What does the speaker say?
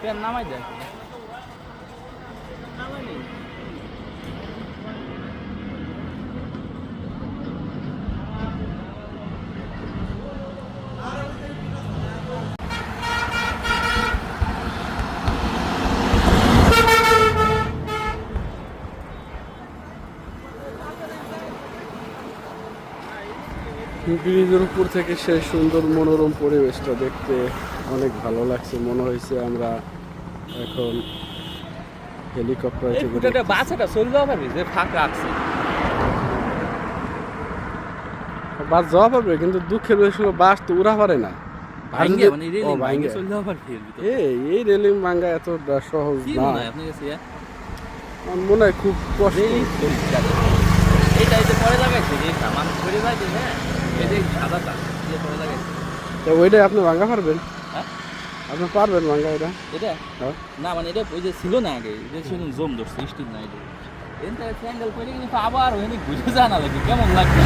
Pena mais dele né? ব্রিজের উপর থেকে সেই সুন্দর মনোরম পরিবেশটা দেখতে অনেক ভালো লাগছে। মনে হয়েছে আমরা এখন হেলিকপ্টার এই ফুটাটা বাচ্চাটা চলে যাওয়া পারবি যে ফাঁক রাখছে। বাস যাওয়া পারবে কিন্তু দুঃখের বিষয় বাস তো উড়া পারে না। মানে। এই রেলিং ভাঙ্গা এত সহজ না? আমার মনে হয় খুব কষ্ট। এইটা এই পরে লাগাইছে মানুষ পরে যায় হ্যাঁ? ওইটাই আপনি ভাঙ্গা পারবেন? হ্যাঁ? আপনি পারবেন ভাঙ্গা এটা এটা? হ্যাঁ। না মানে এটা ওই যে ছিল না আগে যে ছিল জম ধরছে স্টিল না এটা। আবার ওখানে ঘুরে জানা লাগে কেমন লাগবে?